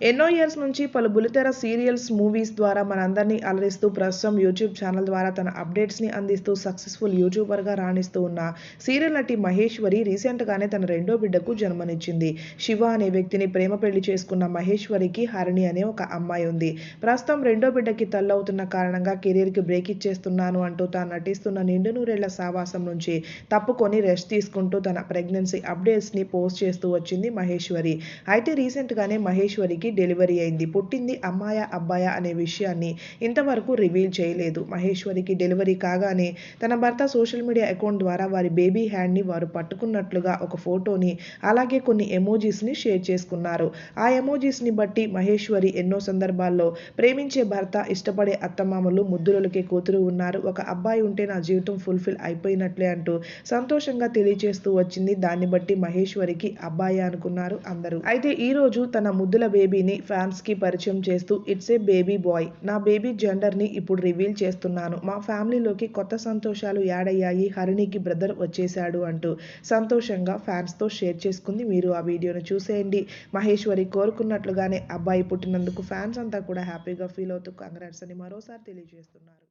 ఎన్నో ఇయర్స్ నుంచి పలు బులితెర సీరియల్స్ మూవీస్ ద్వారా మనందరినీ అలరిస్తూ ప్రస్తుతం యూట్యూబ్ ఛానల్ ద్వారా తన అప్డేట్స్ని అందిస్తూ సక్సెస్ఫుల్ యూట్యూబర్గా రాణిస్తూ ఉన్న సీరియల్ నటి మహేశ్వరి రీసెంట్గానే తన రెండో బిడ్డకు జన్మనిచ్చింది. శివ అనే వ్యక్తిని ప్రేమ పెళ్ళి చేసుకున్న మహేశ్వరికి హరిణి అనే ఒక అమ్మాయి ఉంది. ప్రస్తుతం రెండో బిడ్డకి తల్లవుతున్న కారణంగా కెరీర్కి బ్రేక్ ఇచ్చేస్తున్నాను అంటూ తాను నటిస్తున్న నిండు నూరేళ్ళ సావాసం నుంచి తప్పుకొని రెస్ట్ తీసుకుంటూ తన ప్రెగ్నెన్సీ అప్డేట్స్ని పోస్ట్ చేస్తూ వచ్చింది మహేశ్వరి. అయితే రీసెంట్గానే మహేశ్వరికి డెలివరీ అయింది. పుట్టింది అమ్మాయ అబ్బాయ అనే విషయాన్ని ఇంతవరకు రివీల్ చేయలేదు. మహేశ్వరికి డెలివరీ కాగానే తన భర్త సోషల్ మీడియా అకౌంట్ ద్వారా వారి బేబీ హ్యాండ్ని వారు పట్టుకున్నట్లుగా ఒక ఫోటోని అలాగే కొన్ని ఎమోజీస్ని షేర్ చేసుకున్నారు. ఆ ఎమోజీస్ని బట్టి మహేశ్వరి ఎన్నో సందర్భాల్లో ప్రేమించే భర్త ఇష్టపడే అత్తమామలు ముద్దులకే కూతురు ఉన్నారు. ఒక అబ్బాయి ఉంటే నా జీవితం ఫుల్ఫిల్ అయిపోయినట్లే అంటూ సంతోషంగా తెలియజేస్తూ వచ్చింది. దాన్ని బట్టి మహేశ్వరికి అబ్బాయి అనుకున్నారు అందరూ. అయితే ఈ రోజు తన ముద్దుల బేబీ బేబీని ఫ్యామ్స్కి పరిచయం చేస్తూ ఇట్స్ ఏ బేబీ బాయ్. నా బేబీ జెండర్ని ఇప్పుడు రివీల్ చేస్తున్నాను. మా ఫ్యామిలీలోకి కొత్త సంతోషాలు యాడ్ అయ్యాయి హరిణికి బ్రదర్ వచ్చేశాడు అంటూ సంతోషంగా ఫ్యాన్స్తో షేర్ చేసుకుంది మీరు ఆ వీడియోను చూసేయండి. మహేశ్వరి కోరుకున్నట్లుగానే అబ్బాయి పుట్టినందుకు ఫ్యాన్స్ అంతా కూడా హ్యాపీగా ఫీల్ అవుతూ కంగ్రాట్స్ అని మరోసారి తెలియజేస్తున్నారు.